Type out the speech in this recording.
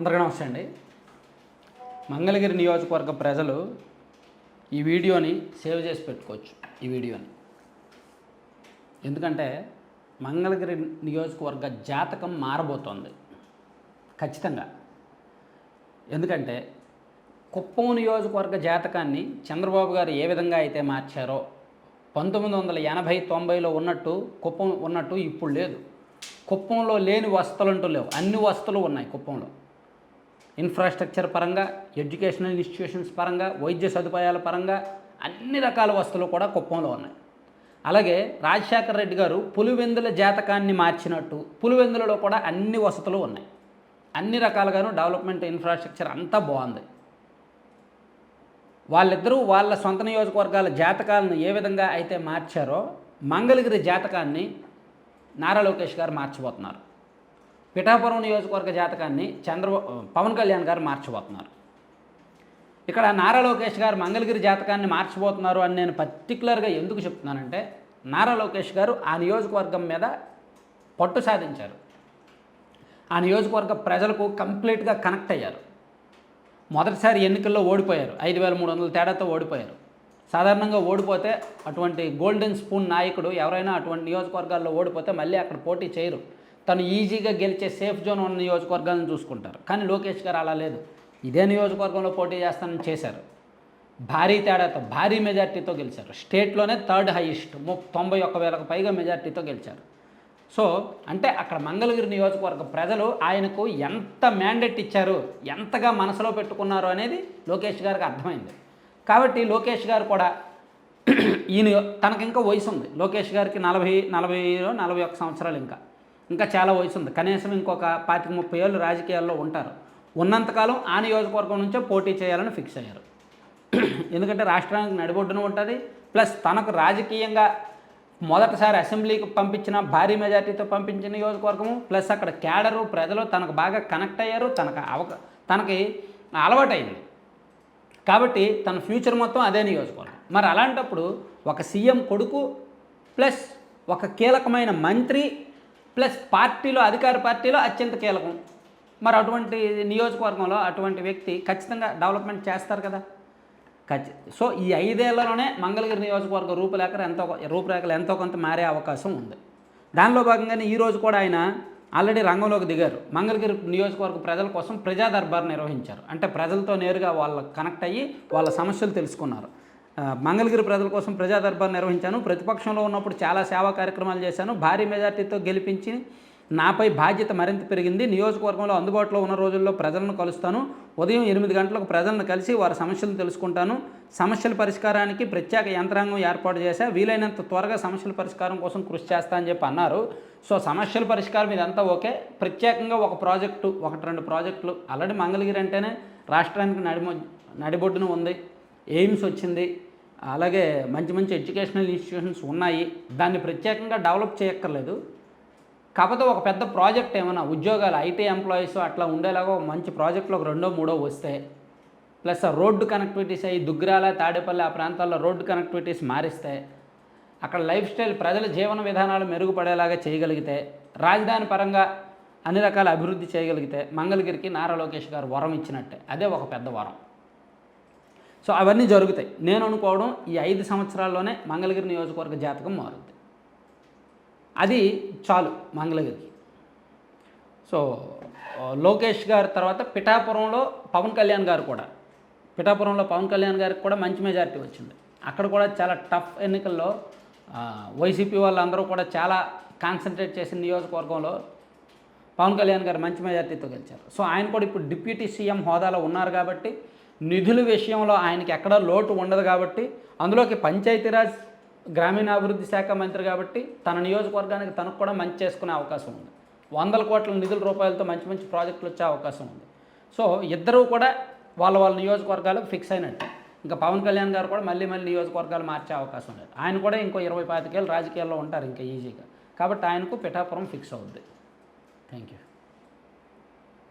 అందరికీ నమస్తే అండి. మంగళగిరి నియోజకవర్గ ప్రజలు ఈ వీడియోని సేవ్ చేసి పెట్టుకోవచ్చు ఈ వీడియోని. ఎందుకంటే మంగళగిరి నియోజకవర్గ జాతకం మారబోతోంది ఖచ్చితంగా. ఎందుకంటే కుప్పం నియోజకవర్గ జాతకాన్ని చంద్రబాబు గారు ఏ విధంగా అయితే మార్చారో పంతొమ్మిది వందల ఎనభై తొంభైలో ఉన్నట్టు కుప్పం ఉన్నట్టు ఇప్పుడు లేదు. కుప్పంలో లేని వస్తువులు అంటూ లేవు అన్ని వస్తువులు ఉన్నాయి కుప్పంలో. ఇన్ఫ్రాస్ట్రక్చర్ పరంగా ఎడ్యుకేషనల్ ఇన్స్టిట్యూషన్స్ పరంగా వైద్య సదుపాయాల పరంగా అన్ని రకాల వస్తువులు కూడా కుప్పంలో ఉన్నాయి. అలాగే రాజశేఖర రెడ్డి గారు పులివెందుల జాతకాన్ని మార్చినట్టు పులివెందులలో కూడా అన్ని వసతులు ఉన్నాయి. అన్ని రకాలుగాను డెవలప్మెంట్ ఇన్ఫ్రాస్ట్రక్చర్ అంతా బాగుంది. వాళ్ళిద్దరూ వాళ్ళ సొంత నియోజకవర్గాల జాతకాలను ఏ విధంగా అయితే మార్చారో మంగళగిరి జాతకాన్ని నారా లోకేష్ గారు మార్చిపోతున్నారు పిఠాపురం నియోజకవర్గ జాతకాన్ని చంద్ర పవన్ కళ్యాణ్ గారు మార్చబోతున్నారు. ఇక్కడ నారా లోకేష్ గారు మంగళగిరి జాతకాన్ని మార్చబోతున్నారు అని నేను పర్టికులర్గా ఎందుకు చెప్తున్నానంటే నారా లోకేష్ గారు ఆ నియోజకవర్గం మీద పట్టు సాధించారు. ఆ నియోజకవర్గ ప్రజలకు కంప్లీట్గా కనెక్ట్ అయ్యారు. మొదటిసారి ఎన్నికల్లో ఓడిపోయారు. ఐదు వేల మూడు వందల తేడాతో ఓడిపోయారు. సాధారణంగా ఓడిపోతే అటువంటి గోల్డెన్ స్పూన్ నాయకుడు ఎవరైనా అటువంటి నియోజకవర్గాల్లో ఓడిపోతే మళ్ళీ అక్కడ పోటీ చేయరు. తను ఈజీగా గెలిచే సేఫ్ జోన్ ఉన్న నియోజకవర్గాలను చూసుకుంటారు. కానీ లోకేష్ గారు అలా లేదు. ఇదే నియోజకవర్గంలో పోటీ చేస్తానని చేశారు. భారీ తేడాతో భారీ మెజార్టీతో గెలిచారు. స్టేట్లోనే థర్డ్ హైయెస్ట్ ము తొంభై ఒక్క వేలకు పైగా మెజార్టీతో గెలిచారు. సో అంటే అక్కడ మంగళగిరి నియోజకవర్గ ప్రజలు ఆయనకు ఎంత మ్యాండేట్ ఇచ్చారు ఎంతగా మనసులో పెట్టుకున్నారు అనేది లోకేష్ గారికి అర్థమైంది. కాబట్టి లోకేష్ గారు కూడా ఈయన తనకి ఇంకా వయసు ఉంది లోకేష్ గారికి నలభై నలభై నలభై ఒక్క సంవత్సరాలు ఇంకా. ఇంకా చాలా వయసు ఉంది. కనీసం ఇంకొక పాతిక ముప్పై ఏళ్ళు రాజకీయాల్లో ఉంటారు. ఉన్నంతకాలం ఆ నియోజకవర్గం నుంచే పోటీ చేయాలని ఫిక్స్ అయ్యారు. ఎందుకంటే రాష్ట్రానికి నడిబొడ్డున ఉంటుంది. ప్లస్ తనకు రాజకీయంగా మొదటిసారి అసెంబ్లీకి పంపించిన భారీ మెజార్టీతో పంపించిన నియోజకవర్గము ప్లస్ అక్కడ క్యాడరు ప్రజలు తనకు బాగా కనెక్ట్ అయ్యారు. తనకు అవక తనకి అలవాటైంది. కాబట్టి తన ఫ్యూచర్ మొత్తం అదే నియోజకవర్గం. మరి అలాంటప్పుడు ఒక సీఎం కొడుకు ప్లస్ ఒక కీలకమైన మంత్రి ప్లస్ పార్టీలో అధికార పార్టీలో అత్యంత కీలకం. మరి అటువంటి నియోజకవర్గంలో అటువంటి వ్యక్తి ఖచ్చితంగా డెవలప్మెంట్ చేస్తారు కదా. ఖచ్చి సో ఈ ఐదేళ్ళలోనే మంగళగిరి నియోజకవర్గ రూపురేఖలు ఎంతో రూపురేఖలు ఎంతో కొంత మారే అవకాశం ఉంది. దానిలో భాగంగానే ఈరోజు కూడా ఆయన ఆల్రెడీ రంగంలోకి దిగారు. మంగళగిరి నియోజకవర్గ ప్రజల కోసం ప్రజా దర్బార్ నిర్వహించారు. అంటే ప్రజలతో నేరుగా వాళ్ళ కనెక్ట్ అయ్యి వాళ్ళ సమస్యలు తెలుసుకున్నారు. మంగళగిరి ప్రజల కోసం ప్రజా దర్బార్ నిర్వహించాను. ప్రతిపక్షంలో ఉన్నప్పుడు చాలా సేవా కార్యక్రమాలు చేశాను. భారీ మెజార్టీతో గెలిపించి నాపై బాధ్యత మరింత పెరిగింది. నియోజకవర్గంలో అందుబాటులో ఉన్న రోజుల్లో ప్రజలను కలుస్తాను. ఉదయం ఎనిమిది గంటలకు ప్రజలను కలిసి వారి సమస్యలను తెలుసుకుంటాను. సమస్యల పరిష్కారానికి ప్రత్యేక యంత్రాంగం ఏర్పాటు చేశా. వీలైనంత త్వరగా సమస్యల పరిష్కారం కోసం కృషి చేస్తా అని చెప్పి అన్నారు. సో సమస్యల పరిష్కారం ఇదంతా ఓకే. ప్రత్యేకంగా ఒక ప్రాజెక్టు ఒకటి రెండు ప్రాజెక్టులు. ఆల్రెడీ మంగళగిరి అంటేనే రాష్ట్రానికి నడిమొ నడిబొడ్డున ఉంది. ఎయిమ్స్ వచ్చింది. అలాగే మంచి మంచి ఎడ్యుకేషనల్ ఇన్స్టిట్యూషన్స్ ఉన్నాయి. దాన్ని ప్రత్యేకంగా డెవలప్ చేయక్కర్లేదు. కాకపోతే ఒక పెద్ద ప్రాజెక్ట్ ఏమైనా ఉద్యోగాలు ఐటీ ఎంప్లాయీస్ అట్లా ఉండేలాగా ఒక మంచి ప్రాజెక్టులో ఒక రెండో మూడో వస్తే ప్లస్ ఆ రోడ్డు కనెక్టివిటీస్ అయ్యి దుగ్గిరాల తాడేపల్లి ఆ ప్రాంతాల్లో రోడ్డు కనెక్టివిటీస్ మారిస్తే అక్కడ లైఫ్ స్టైల్ ప్రజల జీవన విధానాలు మెరుగుపడేలాగా చేయగలిగితే రాజధాని పరంగా అన్ని రకాల అభివృద్ధి చేయగలిగితే మంగళగిరికి నారా లోకేష్ గారు వరం ఇచ్చినట్టే. అదే ఒక పెద్ద వరం. సో అవన్నీ జరుగుతాయి. నేను అనుకోవడం ఈ ఐదు సంవత్సరాల్లోనే మంగళగిరి నియోజకవర్గ జాతకం మారుద్ది. అది చాలు మంగళగిరికి. సో లోకేష్ గారి తర్వాత పిఠాపురంలో పవన్ కళ్యాణ్ గారు కూడా పిఠాపురంలో పవన్ కళ్యాణ్ గారికి కూడా మంచి మెజారిటీ వచ్చింది. అక్కడ కూడా చాలా టఫ్ ఎన్నికల్లో వైసీపీ వాళ్ళందరూ కూడా చాలా కాన్సన్ట్రేట్ చేసిన నియోజకవర్గంలో పవన్ కళ్యాణ్ గారు మంచి మెజార్టీతో గెలిచారు. సో ఆయన కూడా ఇప్పుడు డిప్యూటీ సీఎం హోదాలో ఉన్నారు కాబట్టి నిధుల విషయంలో ఆయనకి ఎక్కడ లోటు ఉండదు కాబట్టి అందులోకి పంచాయతీరాజ్ గ్రామీణాభివృద్ధి శాఖ మంత్రి కాబట్టి తన నియోజకవర్గానికి తనకు కూడా మంచి చేసుకునే అవకాశం ఉంది. వందల కోట్ల నిధుల రూపాయలతో మంచి మంచి ప్రాజెక్టులు వచ్చే అవకాశం ఉంది. సో ఇద్దరూ కూడా వాళ్ళ వాళ్ళ నియోజకవర్గాలకు ఫిక్స్ అయినట్టు. ఇంకా పవన్ కళ్యాణ్ గారు కూడా మళ్ళీ మళ్ళీ నియోజకవర్గాలు మార్చే అవకాశం లేదు. ఆయన కూడా ఇంకో ఇరవై పాతికేళ్ళు రాజకీయాల్లో ఉంటారు ఇంకా ఈజీగా. కాబట్టి ఆయనకు పిఠాపురం ఫిక్స్ అవుద్ది. Thank you.